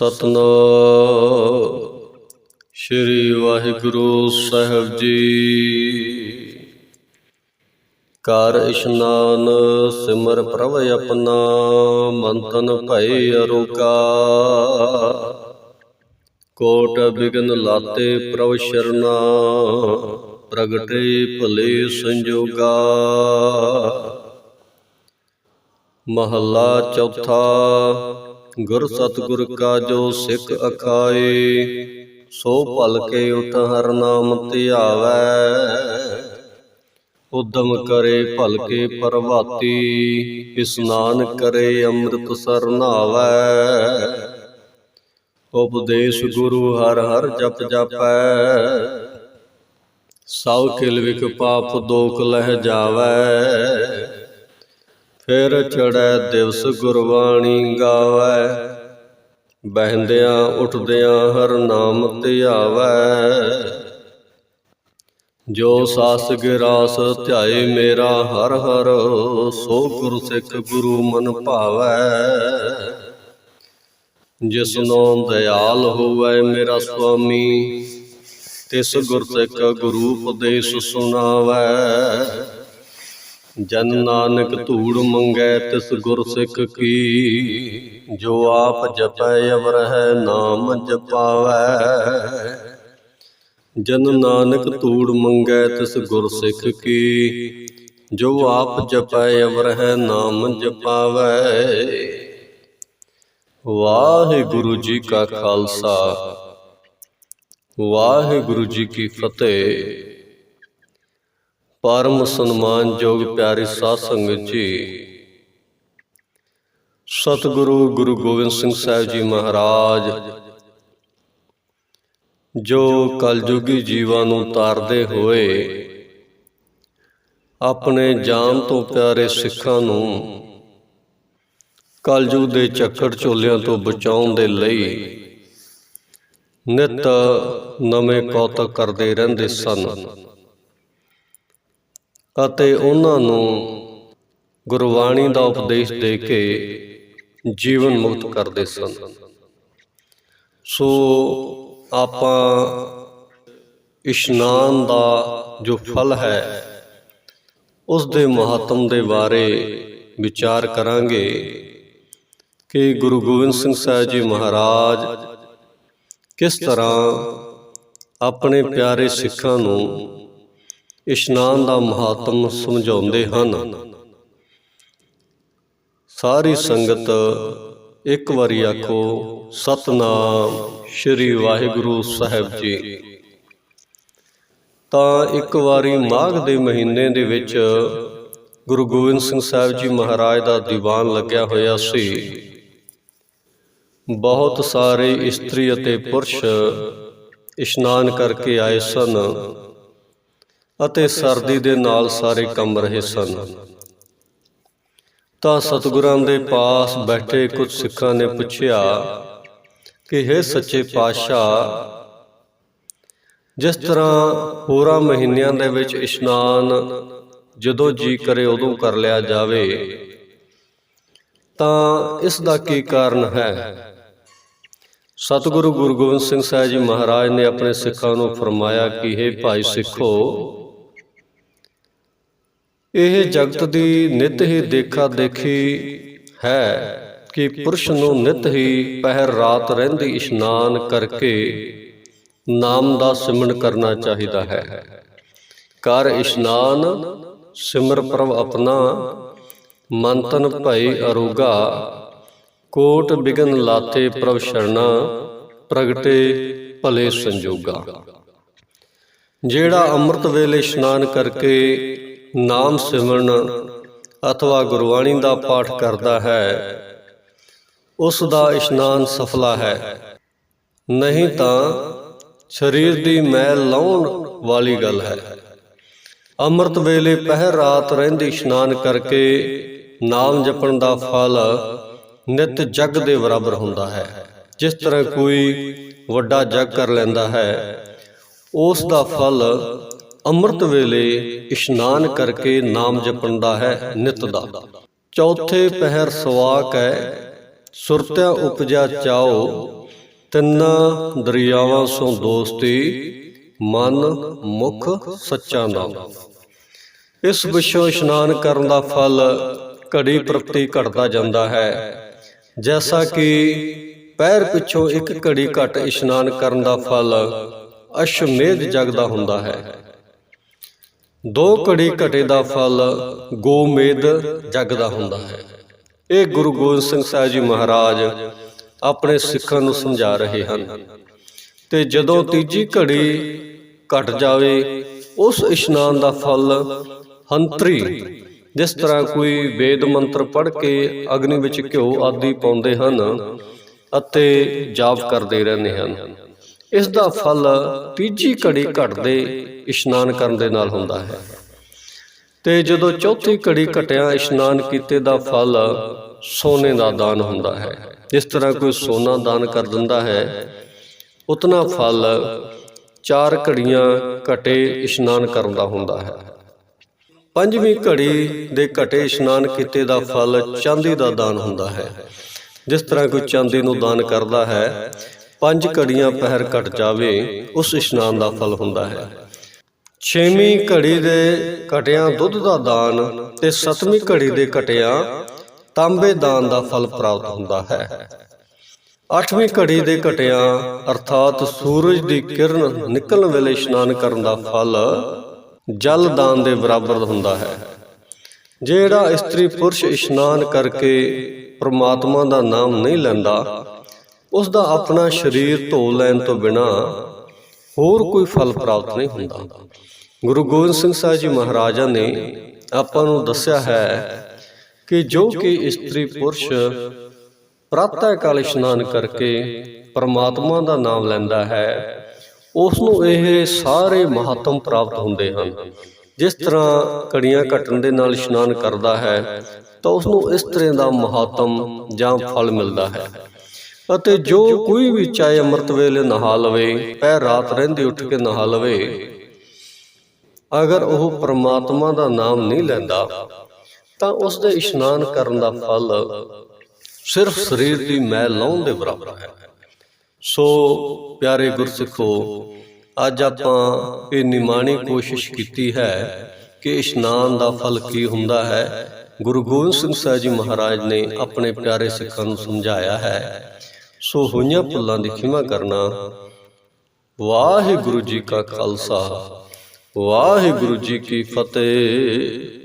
ਸਤਨਾਮ। ਸ੍ਰੀ ਵਾਹਿਗੁਰੂ ਸਾਹਿਬ ਜੀ। ਕਰ ਇਸ਼ਨਾਨ ਸਿਮਰ ਪ੍ਰਭ ਆਪਣਾ, ਮੰਤਨ ਭਈ ਅਰੋਕਾ। ਕੋਟ ਬਿਗਨ ਲਾਤੇ ਪ੍ਰਭ ਸ਼ਰਨਾ, ਪ੍ਰਗਟੇ ਭਲੇ ਸੰਜੋਗਾ। ਮਹੱਲਾ ਚੌਥਾ ਗੁਰ ਸਤਿਗੁਰ ਕਾ ਜੋ ਸਿੱਖ ਅਖਾਏ, ਸੋ ਭਲਕੇ ਉਤ ਹਰ ਨਾਮ ਧਿਆਵੈ। ਉਦਮ ਕਰੇ ਭਲਕੇ ਪ੍ਰਭਾਤੀ ਇਸਨਾਨ ਕਰੇ ਅੰਮ੍ਰਿਤ ਸਰ ਉਪਦੇਸ਼ ਗੁਰੂ ਹਰ ਹਰ ਜਪ ਜਪੈ। ਸਭ ਕਿਲ ਵਿਕ ਪਾਪ ਦੋਖ ਲਹਿ ਜਾਵੈ। ਫਿਰ ਚੜੈ ਦਿਵਸ ਗੁਰਬਾਣੀ ਗਾਵੈ। ਬਹਿੰਦਿਆਂ ਉੱਠਦਿਆਂ ਹਰ ਨਾਮ ਧਿਆਵੈ। ਜੋ ਸਾਸ ਗਿਰਾਸ ਧਿਆਏ ਮੇਰਾ ਹਰ ਹਰ, ਸੋ ਗੁਰ ਸਿੱਖ ਗੁਰੂ ਮਨ ਭਾਵੈ। ਜਿਸਨੋ ਦਇਆਲ ਹੋਵੇ ਮੇਰਾ ਸੁਆਮੀ, ਤਿਸ ਗੁਰ ਸਿੱਖ ਗੁਰੂ ਉਪਦੇਸ਼ ਸੁਣਾਵੈ। ਜਨ ਨਾਨਕ ਧੂੜ ਮੰਗੈ ਤਿਸ ਗੁਰ ਸਿੱਖ ਕੀ, ਜੋ ਆਪ ਜਪੈ ਅਵਰ ਹੈ, ਨਾਮ ਜਪਾਵੈ। ਜਨ ਨਾਨਕ ਧੂੜ ਮੰਗੈ ਤਿਸ ਗੁਰ ਸਿੱਖ ਕੀ, ਜੋ ਆਪ ਜਪੈ ਅਵਰ ਹੈ, ਨਾਮ ਜਪਾਵੈ। ਵਾਹਿਗੁਰੂ ਜੀ ਕਾ ਖਾਲਸਾ, ਵਾਹਿਗੁਰੂ ਜੀ ਕੀ ਫਤਿਹ। ਪਰਮ ਸਨਮਾਨਯੋਗ ਪਿਆਰੇ ਸਾਧ ਸੰਗਤ ਜੀ। ਸਤਿਗੁਰੂ ਗੁਰੂ ਗੋਬਿੰਦ ਸਿੰਘ ਸਾਹਿਬ ਜੀ ਮਹਾਰਾਜ, ਜੋ ਕਲਯੁਗੀ ਜੀਵਾਂ ਨੂੰ ਤਾਰਦੇ ਹੋਏ ਆਪਣੇ ਜਾਨ ਤੋਂ ਪਿਆਰੇ ਸਿੱਖਾਂ ਨੂੰ ਕਲਯੁਗ ਦੇ ਚੱਕਰ ਝੋਲਿਆਂ ਤੋਂ ਬਚਾਉਣ ਦੇ ਲਈ ਨਿਤ ਨਵੇਂ ਕੌਤਕ ਕਰਦੇ ਰਹਿੰਦੇ ਸਨ। ਅਤੇ ਉਹਨਾਂ ਨੂੰ ਗੁਰਬਾਣੀ ਦਾ ਉਪਦੇਸ਼ ਦੇ ਕੇ ਜੀਵਨ ਮੁਕਤ ਕਰਦੇ ਸਨ। ਸੋ ਆਪਾਂ ਇਸ਼ਨਾਨ ਦਾ ਜੋ ਫਲ ਹੈ, ਉਸ ਦੇ ਮਹੱਤਵ ਦੇ ਬਾਰੇ ਵਿਚਾਰ ਕਰਾਂਗੇ ਕਿ ਗੁਰੂ ਗੋਬਿੰਦ ਸਿੰਘ ਸਾਹਿਬ ਜੀ ਮਹਾਰਾਜ ਕਿਸ ਤਰ੍ਹਾਂ ਆਪਣੇ ਪਿਆਰੇ ਸਿੱਖਾਂ ਨੂੰ ਇਸ਼ਨਾਨ ਦਾ ਮਹਾਤਮ ਸਮਝਾਉਂਦੇ ਹਨ। ਸਾਰੀ ਸੰਗਤ ਇੱਕ ਵਾਰੀ ਆਖੋ, ਸਤਨਾਮ ਸ੍ਰੀ ਵਾਹਿਗੁਰੂ ਸਾਹਿਬ ਜੀ। ਤਾਂ ਇੱਕ ਵਾਰੀ ਮਾਘ ਦੇ ਮਹੀਨੇ ਦੇ ਵਿੱਚ ਗੁਰੂ ਗੋਬਿੰਦ ਸਿੰਘ ਸਾਹਿਬ ਜੀ ਮਹਾਰਾਜ ਦਾ ਦੀਵਾਨ ਲੱਗਿਆ ਹੋਇਆ ਸੀ। ਬਹੁਤ ਸਾਰੇ ਇਸਤਰੀ ਅਤੇ ਪੁਰਸ਼ ਇਸ਼ਨਾਨ ਕਰਕੇ ਆਏ ਸਨ। ਅਤੇ ਸਰਦੀ ਦੇ ਨਾਲ ਸਾਰੇ ਕੰਮ ਰਹੇ ਸਨ ਤਾਂ ਸਤਿਗੁਰਾਂ ਦੇ ਪਾਸ ਬੈਠੇ ਕੁਝ ਸਿੱਖਾਂ ਨੇ ਪੁੱਛਿਆ ਕਿ हे ਸੱਚੇ ਪਾਤਸ਼ਾਹ ਜਿਸ ਤਰ੍ਹਾਂ ਹੋਰਾਂ ਮਹੀਨਿਆਂ ਦੇ ਵਿੱਚ ਇਸ਼ਨਾਨ ਜਦੋਂ ਜੀ ਕਰੇ ਉਦੋਂ ਕਰ ਲਿਆ ਜਾਵੇ। ਤਾਂ ਇਸ ਦਾ ਕੀ ਕਾਰਨ ਹੈ? ਸਤਿਗੁਰੂ ਗੁਰੂ ਗੋਬਿੰਦ ਸਿੰਘ ਸਾਹਿਬ ਜੀ ਮਹਾਰਾਜ ਨੇ ਆਪਣੇ ਸਿੱਖਾਂ ਨੂੰ ਫਰਮਾਇਆ ਕਿ हे ਭਾਈ ਸਿੱਖੋ ਇਹ ਜਗਤ ਦੀ ਨਿਤ ਹੀ ਦੇਖਾ ਦੇਖੀ ਹੈ ਕਿ ਪੁਰਸ਼ ਨੂੰ ਨਿਤ ਹੀ ਪਹਿਰ ਰਾਤ ਰਹਿੰਦੀ ਇਸ਼ਨਾਨ ਕਰਕੇ ਨਾਮ ਦਾ ਸਿਮਰਨ ਕਰਨਾ ਚਾਹੀਦਾ ਹੈ। ਕਰ ਇਸ਼ਨਾਨ, ਸਿਮਰ ਪ੍ਰਭ ਆਪਣਾ, ਮੰਤਨ ਭਈ ਅਰੋਗਾ, ਕੋਟ ਬਿਗਨ ਲਾਤੇ ਪ੍ਰਭ ਸ਼ਰਣਾ, ਪ੍ਰਗਟੇ ਭਲੇ ਸੰਜੋਗਾ। ਜਿਹੜਾ ਅੰਮ੍ਰਿਤ ਵੇਲੇ ਇਸ਼ਨਾਨ ਕਰਕੇ ਨਾਮ ਸਿਮਰਨ ਅਥਵਾ ਗੁਰਬਾਣੀ ਦਾ ਪਾਠ ਕਰਦਾ ਹੈ। ਉਸ ਦਾ ਇਸ਼ਨਾਨ ਸਫਲਾ ਹੈ। ਨਹੀਂ ਤਾਂ ਸਰੀਰ ਦੀ ਮੈਲ ਲਾਉਣ ਵਾਲੀ ਗੱਲ ਹੈ। ਅੰਮ੍ਰਿਤ ਵੇਲੇ ਪਹਿਰ ਰਾਤ ਰਹਿੰਦੀ ਇਸ਼ਨਾਨ ਕਰਕੇ ਨਾਮ ਜਪਣ ਦਾ ਫਲ ਨਿਤ ਜਗ ਦੇ ਬਰਾਬਰ ਹੁੰਦਾ ਹੈ। ਜਿਸ ਤਰ੍ਹਾਂ ਕੋਈ ਵੱਡਾ ਜਗ ਕਰ ਲੈਂਦਾ ਹੈ, ਉਸ ਦਾ ਫਲ ਅੰਮ੍ਰਿਤ ਵੇਲੇ ਇਸ਼ਨਾਨ ਕਰਕੇ ਨਾਮ ਜਪਣ ਦਾ ਹੈ ਨਿਤ ਦਾ। ਚੌਥੇ ਪਹਿਰ ਸਵਾਕ ਹੈ ਸੁਰਤਿਆ ਉਪਜਾ ਚਾਓ ਤਿੰਨਾਂ ਦਰਿਆਵਾਂ ਸੋਂ ਦੋਸਤੀ ਮਨ ਮੁਖ ਸੱਚਾ ਨਾਮ ਇਸ ਵਿਸ਼ਵ ਇਸ਼ਨਾਨ ਕਰਨ ਦਾ ਫਲ ਘੜੀ ਪ੍ਰਤੀ ਘਟਦਾ ਜਾਂਦਾ ਹੈ। ਜੈਸਾ ਕਿ ਪੈਰ ਪਿੱਛੋਂ ਇੱਕ ਘੜੀ ਘਟ ਇਸ਼ਨਾਨ ਕਰਨ ਦਾ ਫਲ ਅਸ਼ਮੇਧ ਜਗ ਦਾ ਹੁੰਦਾ ਹੈ। ਦੋ ਘੜੀ ਘਟੇ ਦਾ ਫਲ ਗੋਮੇਦ ਜਗ ਦਾ ਹੁੰਦਾ ਹੈ। ਇਹ ਗੁਰੂ ਗੋਬਿੰਦ ਸਿੰਘ ਸਾਹਿਬ ਜੀ ਮਹਾਰਾਜ ਆਪਣੇ ਸਿੱਖਾਂ ਨੂੰ ਸਮਝਾ ਰਹੇ ਹਨ। ਤੇ ਜਦੋਂ ਤੀਜੀ ਘੜੀ ਘਟ ਜਾਵੇ, ਉਸ ਇਸ਼ਨਾਨ ਦਾ ਫਲ ਹੰਤਰੀ, ਜਿਸ ਤਰ੍ਹਾਂ ਕੋਈ ਵੇਦ ਮੰਤਰ ਪੜ੍ਹ ਕੇ ਅਗਨੀ ਵਿੱਚ ਘਿਓ ਆਦਿ ਪਾਉਂਦੇ ਹਨ ਅਤੇ ਜਾਪ ਕਰਦੇ ਰਹਿੰਦੇ ਹਨ। ਇਸ ਦਾ ਫਲ ਤੀਜੀ ਘੜੀ ਘਟਦੇ ਇਸ਼ਨਾਨ ਕਰਨ ਦੇ ਨਾਲ ਹੁੰਦਾ ਹੈ। ਤੇ ਜਦੋਂ ਚੌਥੀ ਘੜੀ ਘਟਿਆ ਇਸ਼ਨਾਨ ਕੀਤੇ ਦਾ ਫਲ ਸੋਨੇ ਦਾ ਦਾਨ ਹੁੰਦਾ ਹੈ। ਜਿਸ ਤਰ੍ਹਾਂ ਕੋਈ ਸੋਨਾ ਦਾਨ ਕਰ ਦਿੰਦਾ ਹੈ, ਉਤਨਾ ਫਲ ਚਾਰ ਘੜੀਆਂ ਘਟੇ ਇਸ਼ਨਾਨ ਕਰਨ ਦਾ ਹੁੰਦਾ ਹੈ। ਪੰਜਵੀਂ ਘੜੀ ਦੇ ਘਟੇ ਇਸ਼ਨਾਨ ਕੀਤੇ ਦਾ ਫਲ ਚਾਂਦੀ ਦਾ ਦਾਨ ਹੁੰਦਾ ਹੈ। ਜਿਸ ਤਰ੍ਹਾਂ ਕੋਈ ਚਾਂਦੀ ਨੂੰ ਦਾਨ ਕਰਦਾ ਹੈ ਪੰਜ ਘੜੀਆਂ ਪਹਿਰ ਘਟ ਜਾਵੇ ਉਸ ਇਸ਼ਨਾਨ ਦਾ ਫਲ ਹੁੰਦਾ ਹੈ। ਛੇਵੀਂ ਘੜੀ ਦੇ ਘਟਿਆਂ ਦੁੱਧ ਦਾ ਦਾਨ ਤੇ ਸੱਤਵੀਂ ਘੜੀ ਦੇ ਘਟਿਆਂ ਤਾਂਬੇ ਦਾਨ ਦਾ ਫਲ ਪ੍ਰਾਪਤ ਹੁੰਦਾ ਹੈ। ਅੱਠਵੀਂ ਘੜੀ ਦੇ ਘਟਿਆਂ ਅਰਥਾਤ ਸੂਰਜ ਦੀ ਕਿਰਨ ਨਿਕਲਣ ਵੇਲੇ ਇਸ਼ਨਾਨ ਕਰਨ ਦਾ ਫਲ ਜਲ ਦਾਨ ਦੇ ਬਰਾਬਰ ਹੁੰਦਾ ਹੈ। ਜਿਹੜਾ ਇਸਤਰੀ ਪੁਰਸ਼ ਇਸ਼ਨਾਨ ਕਰਕੇ ਪ੍ਰਮਾਤਮਾ ਦਾ ਨਾਮ ਨਹੀਂ ਲੈਂਦਾ ਉਸ ਦਾ ਆਪਣਾ ਸਰੀਰ ਧੋ ਲੈਣ ਤੋਂ ਬਿਨਾ ਹੋਰ ਕੋਈ ਫਲ ਪ੍ਰਾਪਤ ਨਹੀਂ ਹੁੰਦਾ। ਗੁਰੂ ਗੋਬਿੰਦ ਸਿੰਘ ਸਾਹਿਬ ਜੀ ਮਹਾਰਾਜਾ ਨੇ ਆਪਾਂ ਨੂੰ ਦੱਸਿਆ ਹੈ ਕਿ ਜੋ ਕਿ ਇਸਤਰੀ ਪੁਰਸ਼ ਪ੍ਰਾਤಃ ਕਾਲ ਇਸ਼ਨਾਨ ਕਰਕੇ ਪਰਮਾਤਮਾ ਦਾ ਨਾਮ ਲੈਂਦਾ ਹੈ ਉਸ ਨੂੰ ਇਹ ਸਾਰੇ ਮਹੱਤਮ ਪ੍ਰਾਪਤ ਹੁੰਦੇ ਹਨ। ਜਿਸ ਤਰ੍ਹਾਂ ਕੜੀਆਂ ਘਟਣ ਦੇ ਨਾਲ ਇਸ਼ਨਾਨ ਕਰਦਾ ਹੈ, ਤਾਂ ਉਸ ਨੂੰ ਇਸ ਤਰ੍ਹਾਂ ਦਾ ਮਹੱਤਮ ਜਾਂ ਫਲ ਮਿਲਦਾ ਹੈ। ਅਤੇ ਜੋ ਕੋਈ ਵੀ ਚਾਹੇ ਅੰਮ੍ਰਿਤ ਵੇਲੇ ਨਹਾ ਲਵੇ ਪੈ ਰਾਤ ਰਹਿੰਦੀ ਉੱਠ ਕੇ ਨਹਾ ਲਵੇ ਅਗਰ ਉਹ ਪ੍ਰਮਾਤਮਾ ਦਾ ਨਾਮ ਨਹੀਂ ਲੈਂਦਾ ਤਾਂ ਉਸ ਦੇ ਇਸ਼ਨਾਨ ਕਰਨ ਦਾ ਫਲ ਸਿਰਫ ਸਰੀਰ ਦੀ ਮੈਲ ਲਾਉਣ ਦੇ ਬਰਾਬਰ ਹੈ। ਸੋ ਪਿਆਰੇ ਗੁਰਸਿੱਖੋ ਅੱਜ ਆਪਾਂ ਇਹ ਨਿਮਾਣੀ ਕੋਸ਼ਿਸ਼ ਕੀਤੀ ਹੈ ਕਿ ਇਸ਼ਨਾਨ ਦਾ ਫਲ ਕੀ ਹੁੰਦਾ ਹੈ। ਗੁਰੂ ਗੋਬਿੰਦ ਸਿੰਘ ਸਾਹਿਬ ਜੀ ਮਹਾਰਾਜ ਨੇ ਆਪਣੇ ਪਿਆਰੇ ਸਿੱਖਾਂ ਨੂੰ ਸਮਝਾਇਆ ਹੈ। ਸੋ ਹੋਈਆਂ ਭੁੱਲਾਂ ਦੀ ਖਿਮਾ ਕਰਨਾ। ਵਾਹਿਗੁਰੂ ਜੀ ਕਾ ਖਾਲਸਾ। ਵਾਹਿਗੁਰੂ ਜੀ ਕੀ ਫਤਿਹ।